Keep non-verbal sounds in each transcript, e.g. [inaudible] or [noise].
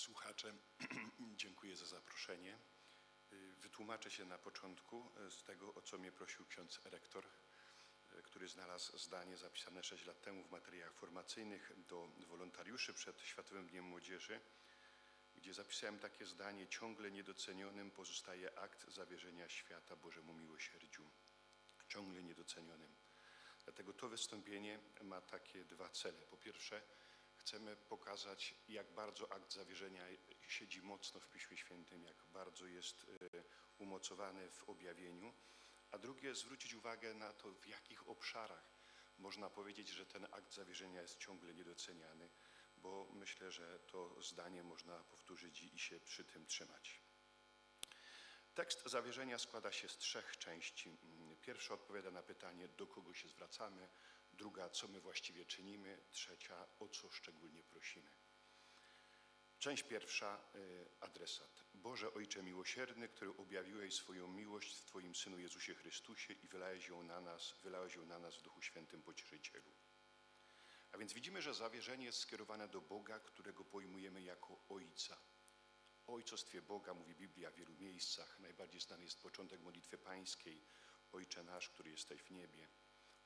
słuchacze, [clears throat] dziękuję za zaproszenie. Y, Wytłumaczę się na początku y, z tego, o co mnie prosił ksiądz rektor, y, który znalazł zdanie zapisane 6 lat temu w materiałach formacyjnych do wolontariuszy przed Światowym Dniem Młodzieży, gdzie zapisałem takie zdanie: Ciągle niedocenionym pozostaje akt zawierzenia świata Bożemu miłosierdziu. Ciągle niedocenionym. Dlatego to wystąpienie ma takie dwa cele. Po pierwsze, chcemy pokazać, jak bardzo akt zawierzenia siedzi mocno w Piśmie Świętym, jak bardzo jest y, umocowany w objawieniu, a drugie, zwrócić uwagę na to, w jakich obszarach można powiedzieć, że ten akt zawierzenia jest ciągle niedoceniany, bo myślę, że to zdanie można powtórzyć i- się przy tym trzymać. Tekst zawierzenia składa się z trzech części. Pierwsza odpowiada na pytanie, do kogo się zwracamy, druga, co my właściwie czynimy, trzecia, o co szczególnie prosimy. Część pierwsza, y, adresat. Boże Ojcze miłosierny, który objawiłeś swoją miłość w Twoim Synu Jezusie Chrystusie i wylałeś ją na nas, wylałeś ją na nas w Duchu Świętym Pocieszycielu. A więc widzimy, że zawierzenie jest skierowane do Boga, którego pojmujemy jako Ojca. O ojcostwie Boga mówi Biblia w wielu miejscach. Najbardziej znany jest początek modlitwy pańskiej. Ojcze nasz, który jesteś w niebie.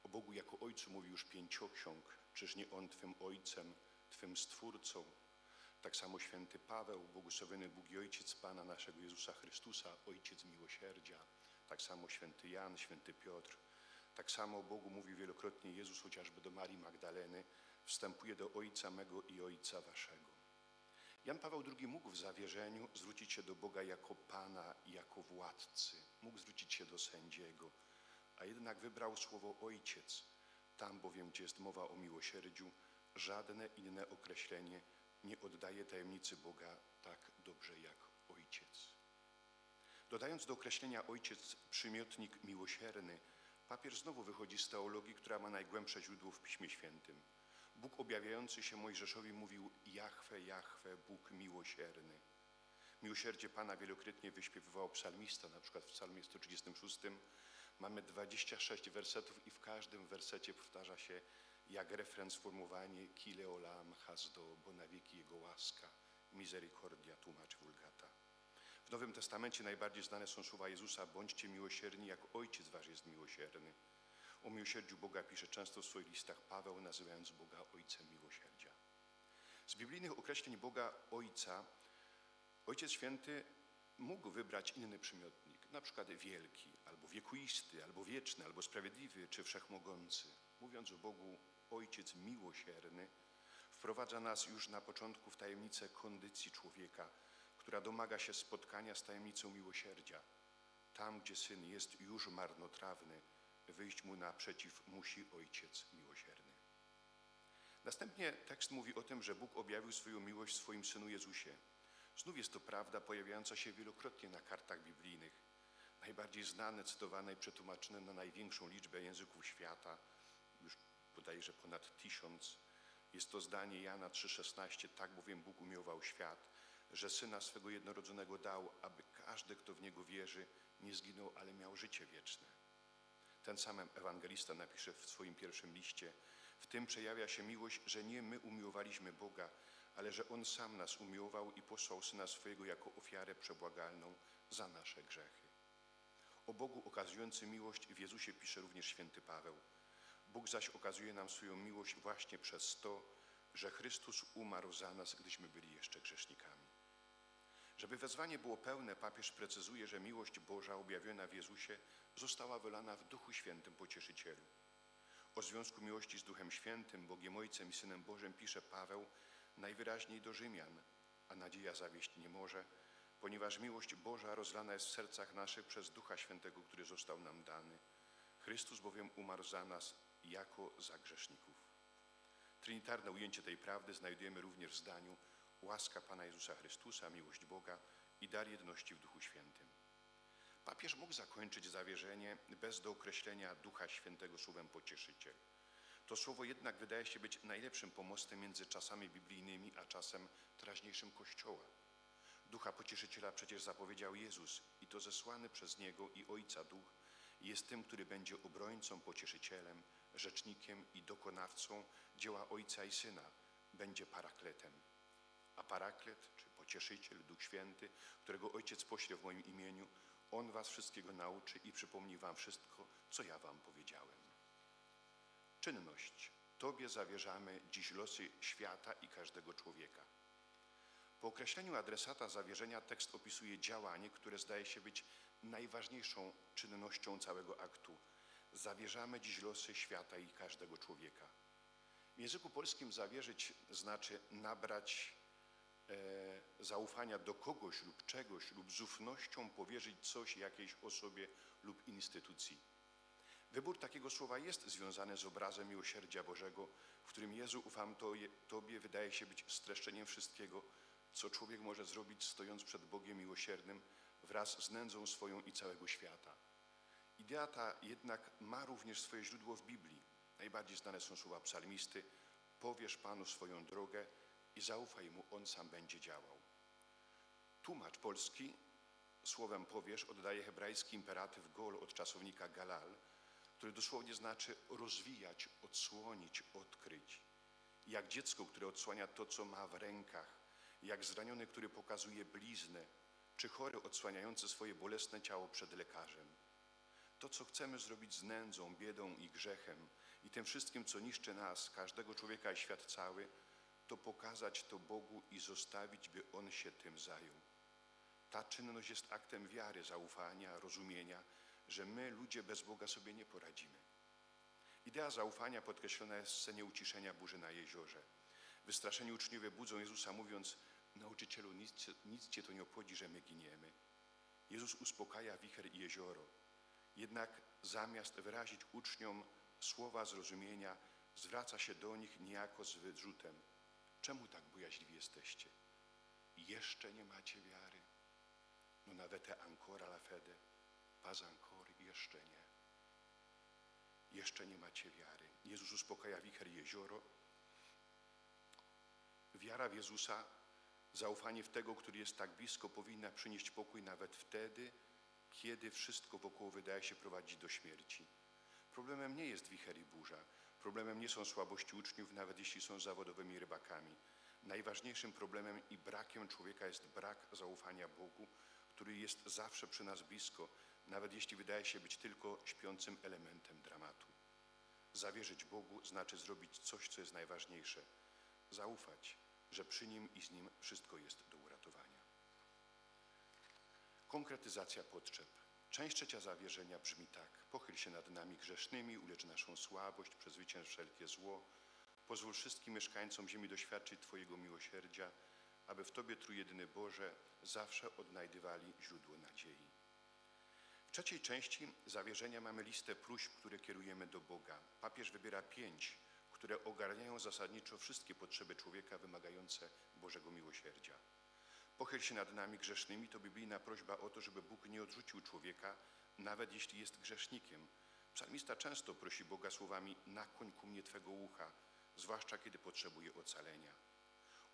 O Bogu jako Ojcu mówi już pięcioksiąg. Czyż nie On Twym Ojcem, Twym Stwórcą? Tak samo święty Paweł, błogosławiony Bóg i Ojciec Pana naszego Jezusa Chrystusa, Ojciec miłosierdzia. Tak samo święty Jan, święty Piotr. Tak samo Bogu mówi wielokrotnie Jezus chociażby do Marii Magdaleny. Wstępuje do Ojca mego i Ojca waszego. Jan Paweł II mógł w zawierzeniu zwrócić się do Boga jako Pana jako władcy. Mógł zwrócić się do sędziego, a jednak wybrał słowo Ojciec. Tam bowiem, gdzie jest mowa o miłosierdziu, żadne inne określenie nie oddaje tajemnicy Boga tak dobrze jak Ojciec. Dodając do określenia Ojciec przymiotnik miłosierny, papież znowu wychodzi z teologii, która ma najgłębsze źródło w Piśmie Świętym. Bóg objawiający się Mojżeszowi mówił Jahwe, Jahwe, Bóg miłosierny. Miłosierdzie Pana wielokrotnie wyśpiewywał psalmista, na przykład w psalmie 136 mamy 26 wersetów i w każdym wersecie powtarza się jak refren sformułowanie Kile olam hasdo, bo na wieki Jego łaska, misericordia, tłumaczy Vulgata. W Nowym Testamencie najbardziej znane są słowa Jezusa bądźcie miłosierni jak Ojciec Wasz jest miłosierny. O miłosierdziu Boga pisze często w swoich listach Paweł, nazywając Boga Ojcem miłosierdzia. Z biblijnych określeń Boga Ojca Ojciec Święty mógł wybrać inny przymiotnik, na przykład wielki, albo wiekuisty, albo wieczny, albo sprawiedliwy, czy wszechmogący. Mówiąc o Bogu Ojciec miłosierny, wprowadza nas już na początku w tajemnicę kondycji człowieka, która domaga się spotkania z tajemnicą miłosierdzia. Tam, gdzie syn jest już marnotrawny, wyjść mu naprzeciw musi ojciec miłosierny. Następnie tekst mówi o tym, że Bóg objawił swoją miłość w swoim synu Jezusie. Znów jest to prawda pojawiająca się wielokrotnie na kartach biblijnych. Najbardziej znane, cytowane i przetłumaczone na największą liczbę języków świata, już bodajże ponad tysiąc. Jest to zdanie Jana 3,16. Tak bowiem Bóg umiłował świat, że syna swego jednorodzonego dał, aby każdy, kto w niego wierzy, nie zginął, ale miał życie wieczne. Ten sam ewangelista napisze w swoim pierwszym liście: W tym przejawia się miłość, że nie my umiłowaliśmy Boga, ale że On sam nas umiłował i posłał syna swojego jako ofiarę przebłagalną za nasze grzechy. O Bogu okazujący miłość w Jezusie pisze również święty Paweł. Bóg zaś okazuje nam swoją miłość właśnie przez to, że Chrystus umarł za nas, gdyśmy byli jeszcze grzesznikami. Żeby wezwanie było pełne, papież precyzuje, że miłość Boża objawiona w Jezusie została wylana w Duchu Świętym Pocieszycielu. O związku miłości z Duchem Świętym, Bogiem Ojcem i Synem Bożym pisze Paweł najwyraźniej do Rzymian, a nadzieja zawieść nie może, ponieważ miłość Boża rozlana jest w sercach naszych przez Ducha Świętego, który został nam dany. Chrystus bowiem umarł za nas jako za grzeszników. Trinitarne ujęcie tej prawdy znajdujemy również w zdaniu łaska Pana Jezusa Chrystusa, miłość Boga i dar jedności w Duchu Świętym. Papież mógł zakończyć zawierzenie bez dookreślenia Ducha Świętego słowem pocieszyciel. To słowo jednak wydaje się być najlepszym pomostem między czasami biblijnymi a czasem teraźniejszym Kościoła. Ducha Pocieszyciela przecież zapowiedział Jezus i to zesłany przez Niego i Ojca Duch jest tym, który będzie obrońcą, pocieszycielem, rzecznikiem i dokonawcą dzieła Ojca i Syna, będzie parakletem. A paraklet, czy pocieszyciel, Duch Święty, którego Ojciec pośle w moim imieniu, On was wszystkiego nauczy i przypomni wam wszystko, co ja wam powiedziałem. Czynność. Tobie zawierzamy dziś losy świata i każdego człowieka. Po określeniu adresata zawierzenia tekst opisuje działanie, które zdaje się być najważniejszą czynnością całego aktu. Zawierzamy dziś losy świata i każdego człowieka. W języku polskim zawierzyć znaczy nabrać e, zaufania do kogoś lub czegoś lub z ufnością powierzyć coś jakiejś osobie lub instytucji. Wybór takiego słowa jest związany z obrazem miłosierdzia Bożego, w którym Jezu, ufam Tobie, Tobie wydaje się być streszczeniem wszystkiego, co człowiek może zrobić stojąc przed Bogiem miłosiernym wraz z nędzą swoją i całego świata. Idea ta jednak ma również swoje źródło w Biblii. Najbardziej znane są słowa psalmisty Powiesz Panu swoją drogę i zaufaj Mu, On sam będzie działał. Tłumacz polski słowem powiesz oddaje hebrajski imperatyw gol od czasownika galal, który dosłownie znaczy rozwijać, odsłonić, odkryć. Jak dziecko, które odsłania to, co ma w rękach, jak zraniony, który pokazuje bliznę, czy chory odsłaniający swoje bolesne ciało przed lekarzem. To, co chcemy zrobić z nędzą, biedą i grzechem i tym wszystkim, co niszczy nas, każdego człowieka i świat cały, to pokazać to Bogu i zostawić, by On się tym zajął. Ta czynność jest aktem wiary, zaufania, rozumienia, że my, ludzie bez Boga, sobie nie poradzimy. Idea zaufania podkreślona jest w scenie uciszenia burzy na jeziorze. Wystraszeni uczniowie budzą Jezusa, mówiąc: Nauczycielu, nic, nic cię to nie obchodzi, że my giniemy. Jezus uspokaja wicher i jezioro. Jednak zamiast wyrazić uczniom słowa zrozumienia, zwraca się do nich niejako z wyrzutem. Czemu tak bojaźliwi jesteście? Jeszcze nie macie wiary? No nawet ancora la fede, pas ancora, jeszcze nie. Jeszcze nie macie wiary. Jezus uspokaja wicher i jezioro. Wiara w Jezusa, zaufanie w Tego, który jest tak blisko, powinna przynieść pokój nawet wtedy, kiedy wszystko wokół wydaje się prowadzić do śmierci. Problemem nie jest wicher i burza. Problemem nie są słabości uczniów, nawet jeśli są zawodowymi rybakami. Najważniejszym problemem i brakiem człowieka jest brak zaufania Bogu, który jest zawsze przy nas blisko, nawet jeśli wydaje się być tylko śpiącym elementem dramatu. Zawierzyć Bogu znaczy zrobić coś, co jest najważniejsze. Zaufać, że przy Nim i z Nim wszystko jest do uratowania. Konkretyzacja potrzeb. Część trzecia zawierzenia brzmi tak. Pochyl się nad nami grzesznymi, ulecz naszą słabość, przezwycięż wszelkie zło. Pozwól wszystkim mieszkańcom ziemi doświadczyć Twojego miłosierdzia, aby w Tobie, Trójjedyny Boże, zawsze odnajdywali źródło nadziei. W trzeciej części zawierzenia mamy listę próśb, które kierujemy do Boga. Papież wybiera pięć, które ogarniają zasadniczo wszystkie potrzeby człowieka wymagające Bożego miłosierdzia. Pochyl się nad nami grzesznymi to biblijna prośba o to, żeby Bóg nie odrzucił człowieka, nawet jeśli jest grzesznikiem. Psalmista często prosi Boga słowami nakłoń ku mnie Twego ucha, zwłaszcza kiedy potrzebuje ocalenia.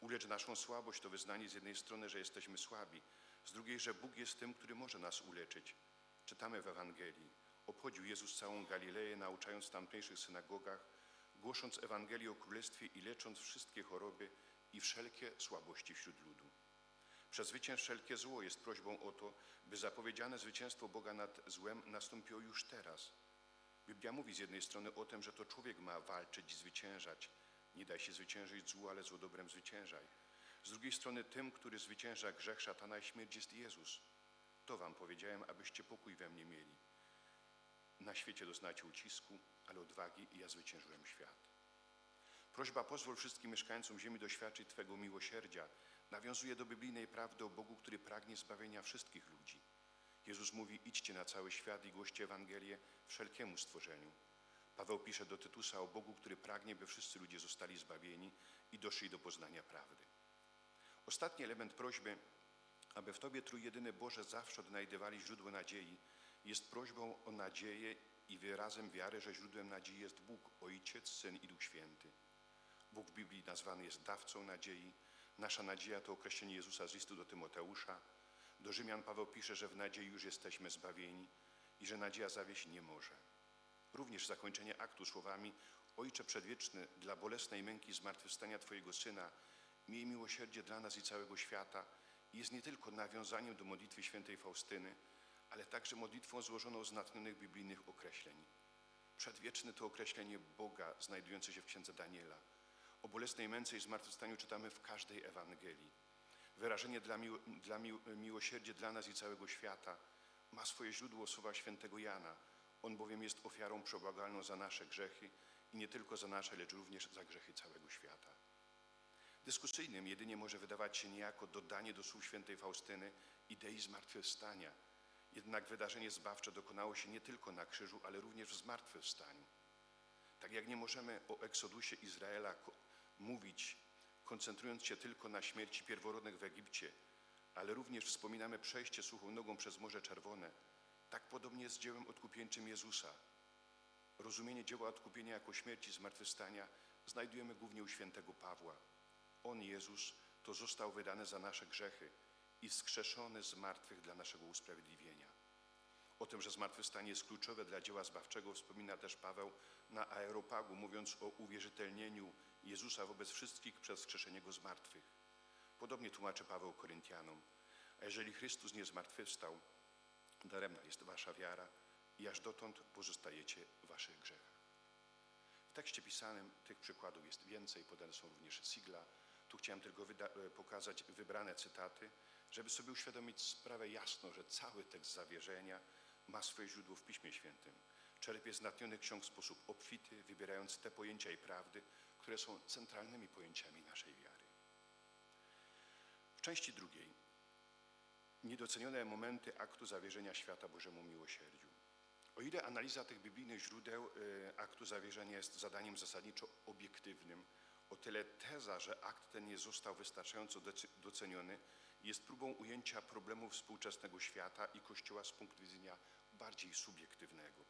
Ulecz naszą słabość to wyznanie z jednej strony, że jesteśmy słabi, z drugiej, że Bóg jest tym, który może nas uleczyć. Czytamy w Ewangelii. Obchodził Jezus całą Galileję, nauczając w tamtejszych synagogach, głosząc Ewangelię o Królestwie i lecząc wszystkie choroby i wszelkie słabości wśród ludu. Przezwycięż wszelkie zło jest prośbą o to, by zapowiedziane zwycięstwo Boga nad złem nastąpiło już teraz. Biblia mówi z jednej strony o tym, że to człowiek ma walczyć i zwyciężać. Nie daj się zwyciężyć złu, ale zło dobrem zwyciężaj. Z drugiej strony tym, który zwycięża grzech szatana i śmierć jest Jezus. To wam powiedziałem, abyście pokój we mnie mieli. Na świecie doznacie ucisku, ale odwagi i ja zwyciężyłem świat. Prośba pozwól wszystkim mieszkańcom ziemi doświadczyć Twego miłosierdzia nawiązuje do biblijnej prawdy o Bogu, który pragnie zbawienia wszystkich ludzi. Jezus mówi, idźcie na cały świat i głoście Ewangelię wszelkiemu stworzeniu. Paweł pisze do Tytusa o Bogu, który pragnie, by wszyscy ludzie zostali zbawieni i doszli do poznania prawdy. Ostatni element prośby, aby w Tobie Trójjedyny Boże zawsze odnajdywali źródło nadziei, jest prośbą o nadzieję i wyrazem wiary, że źródłem nadziei jest Bóg, Ojciec, Syn i Duch Święty. Bóg w Biblii nazwany jest dawcą nadziei. Nasza nadzieja to określenie Jezusa z listu do Tymoteusza. Do Rzymian Paweł pisze, że w nadziei już jesteśmy zbawieni i że nadzieja zawieść nie może. Również zakończenie aktu słowami Ojcze Przedwieczny, dla bolesnej męki zmartwychwstania Twojego Syna miej miłosierdzie dla nas i całego świata jest nie tylko nawiązaniem do modlitwy świętej Faustyny, ale także modlitwą złożoną z natchnionych biblijnych określeń. Przedwieczne to określenie Boga znajdujące się w księdze Daniela. O bolesnej męce i zmartwychwstaniu czytamy w każdej Ewangelii. Wyrażenie dla, miło, dla mił, miłosierdzie dla nas i całego świata ma swoje źródło słowa świętego Jana. On bowiem jest ofiarą przebłagalną za nasze grzechy i nie tylko za nasze, lecz również za grzechy całego świata. Dyskusyjnym jedynie może wydawać się niejako dodanie do słów świętej Faustyny idei zmartwychwstania. Jednak wydarzenie zbawcze dokonało się nie tylko na krzyżu, ale również w zmartwychwstaniu. Tak jak nie możemy o eksodusie Izraela mówić, koncentrując się tylko na śmierci pierworodnych w Egipcie, ale również wspominamy przejście suchą nogą przez Morze Czerwone, tak podobnie jest z dziełem odkupieńczym Jezusa. Rozumienie dzieła odkupienia jako śmierci zmartwychwstania znajdujemy głównie u świętego Pawła. On, Jezus, to został wydany za nasze grzechy i wskrzeszony z martwych dla naszego usprawiedliwienia. O tym, że zmartwychwstanie jest kluczowe dla dzieła zbawczego, wspomina też Paweł na Aeropagu, mówiąc o uwierzytelnieniu Jezusa wobec wszystkich przez wskrzeszenie Go z martwych. Podobnie tłumaczy Paweł Koryntianom. A jeżeli Chrystus nie zmartwychwstał, daremna jest wasza wiara i aż dotąd pozostajecie w waszych grzechach. W tekście pisanym tych przykładów jest więcej, podane są również sigla. Tu chciałem tylko e, pokazać wybrane cytaty, żeby sobie uświadomić sprawę jasno, że cały tekst zawierzenia ma swoje źródło w Piśmie Świętym. Czerpie z natchnionych ksiąg w sposób obfity, wybierając te pojęcia i prawdy, które są centralnymi pojęciami naszej wiary. W części drugiej niedocenione momenty aktu zawierzenia świata Bożemu miłosierdziu. O ile analiza tych biblijnych źródeł y, aktu zawierzenia jest zadaniem zasadniczo obiektywnym, o tyle teza, że akt ten nie został wystarczająco doce- doceniony, jest próbą ujęcia problemów współczesnego świata i Kościoła z punktu widzenia bardziej subiektywnego.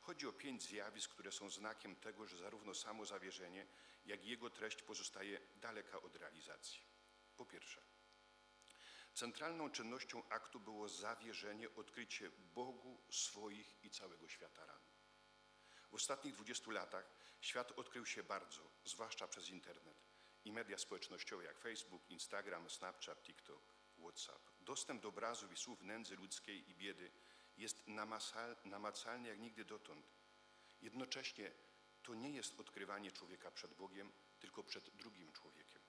Chodzi o pięć zjawisk, które są znakiem tego, że zarówno samo zawierzenie, jak i jego treść pozostaje daleka od realizacji. Po pierwsze, Centralną czynnością aktu było zawierzenie, odkrycie Bogu swoich i całego świata ran. W ostatnich 20 latach świat odkrył się bardzo, zwłaszcza przez internet i media społecznościowe jak Facebook, Instagram, Snapchat, TikTok, WhatsApp. Dostęp do obrazów i słów nędzy ludzkiej i biedy jest namacalny jak nigdy dotąd. Jednocześnie to nie jest odkrywanie człowieka przed Bogiem, tylko przed drugim człowiekiem.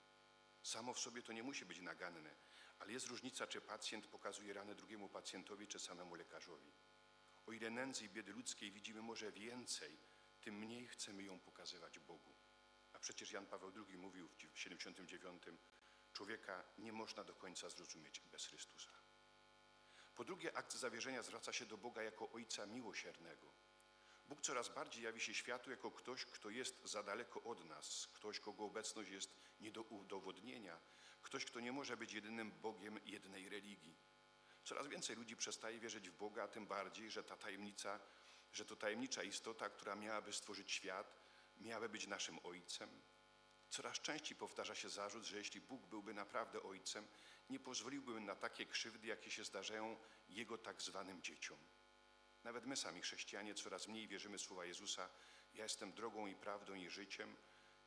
Samo w sobie to nie musi być naganne, ale jest różnica, czy pacjent pokazuje ranę drugiemu pacjentowi, czy samemu lekarzowi. O ile nędzy i biedy ludzkiej widzimy może więcej, tym mniej chcemy ją pokazywać Bogu. A przecież Jan Paweł II mówił w 79, człowieka nie można do końca zrozumieć bez Chrystusa. Po drugie, akt zawierzenia zwraca się do Boga jako Ojca miłosiernego. Bóg coraz bardziej jawi się światu jako ktoś, kto jest za daleko od nas, ktoś, kogo obecność jest nie do udowodnienia, ktoś, kto nie może być jedynym Bogiem jednej religii. Coraz więcej ludzi przestaje wierzyć w Boga, a tym bardziej, że ta tajemnica, że to tajemnicza istota, która miałaby stworzyć świat, miałaby być naszym Ojcem. Coraz częściej powtarza się zarzut, że jeśli Bóg byłby naprawdę Ojcem, nie pozwoliłby na takie krzywdy, jakie się zdarzają Jego tak zwanym dzieciom. Nawet my sami, chrześcijanie, coraz mniej wierzymy w słowa Jezusa. Ja jestem drogą i prawdą i życiem.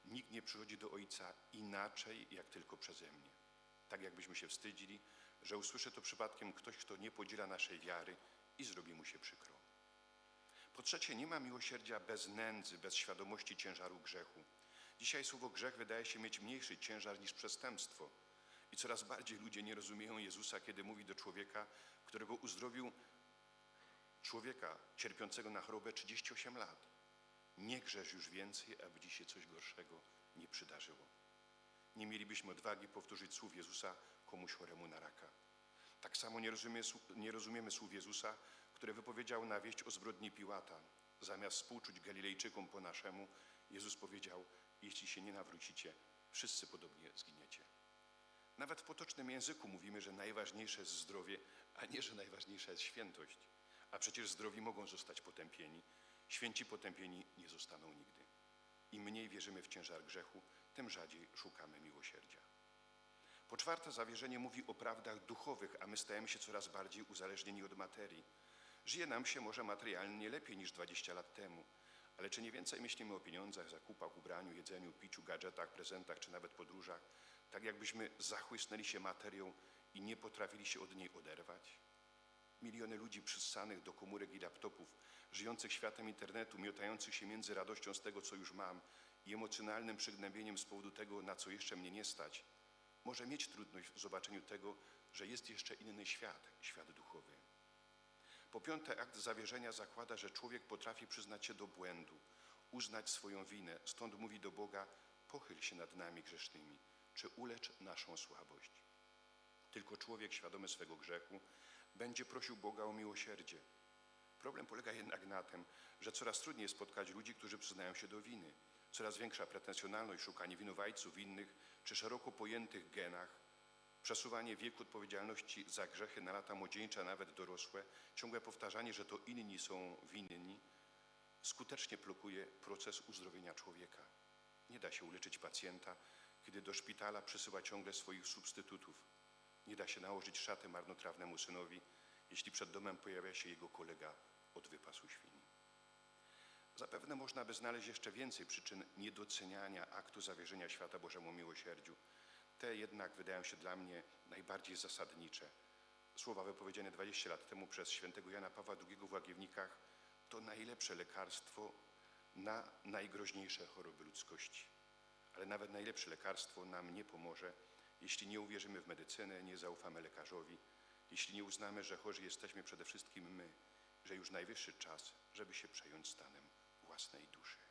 Nikt nie przychodzi do Ojca inaczej, jak tylko przeze mnie. Tak jakbyśmy się wstydzili, że usłyszy to przypadkiem ktoś, kto nie podziela naszej wiary i zrobi mu się przykro. Po trzecie, nie ma miłosierdzia bez nędzy, bez świadomości ciężaru grzechu. Dzisiaj słowo grzech wydaje się mieć mniejszy ciężar niż przestępstwo. I coraz bardziej ludzie nie rozumieją Jezusa, kiedy mówi do człowieka, którego uzdrowił człowieka cierpiącego na chorobę 38 lat. Nie grzesz już więcej, aby ci się coś gorszego nie przydarzyło. Nie mielibyśmy odwagi powtórzyć słów Jezusa komuś choremu na raka. Tak samo nie, nie rozumiemy słów Jezusa, które wypowiedział na wieść o zbrodni Piłata. Zamiast współczuć Galilejczykom po naszemu, Jezus powiedział, jeśli się nie nawrócicie, wszyscy podobnie zginiecie. Nawet w potocznym języku mówimy, że najważniejsze jest zdrowie, a nie, że najważniejsza jest świętość. A przecież zdrowi mogą zostać potępieni, święci potępieni nie zostaną nigdy. Im mniej wierzymy w ciężar grzechu, tym rzadziej szukamy miłosierdzia. Po czwarte, zawierzenie mówi o prawdach duchowych, a my stajemy się coraz bardziej uzależnieni od materii. Żyje nam się może materialnie lepiej niż 20 lat temu, ale czy nie więcej myślimy o pieniądzach, zakupach, ubraniu, jedzeniu, piciu, gadżetach, prezentach czy nawet podróżach? tak jakbyśmy zachłysnęli się materią i nie potrafili się od niej oderwać? Miliony ludzi przyssanych do komórek i laptopów, żyjących światem internetu, miotających się między radością z tego, co już mam i emocjonalnym przygnębieniem z powodu tego, na co jeszcze mnie nie stać, może mieć trudność w zobaczeniu tego, że jest jeszcze inny świat, świat duchowy. Po piąte, akt zawierzenia zakłada, że człowiek potrafi przyznać się do błędu, uznać swoją winę, stąd mówi do Boga: pochyl się nad nami grzesznymi, czy ulecz naszą słabość. Tylko człowiek świadomy swego grzechu będzie prosił Boga o miłosierdzie. Problem polega jednak na tym, że coraz trudniej spotkać ludzi, którzy przyznają się do winy. Coraz większa pretensjonalność, szukanie winowajców innych czy szeroko pojętych genach, przesuwanie wieku odpowiedzialności za grzechy na lata młodzieńcze, a nawet dorosłe, ciągłe powtarzanie, że to inni są winni, skutecznie blokuje proces uzdrowienia człowieka. Nie da się uleczyć pacjenta, kiedy do szpitala przysyła ciągle swoich substytutów. Nie da się nałożyć szaty marnotrawnemu synowi, jeśli przed domem pojawia się jego kolega od wypasu świni. Zapewne można by znaleźć jeszcze więcej przyczyn niedoceniania aktu zawierzenia świata Bożemu miłosierdziu. Te jednak wydają się dla mnie najbardziej zasadnicze. Słowa wypowiedziane 20 lat temu przez świętego Jana Pawła II w Łagiewnikach to najlepsze lekarstwo na najgroźniejsze choroby ludzkości. Ale nawet najlepsze lekarstwo nam nie pomoże, jeśli nie uwierzymy w medycynę, nie zaufamy lekarzowi, jeśli nie uznamy, że chorzy jesteśmy przede wszystkim my, że już najwyższy czas, żeby się przejąć stanem vlastnej duše.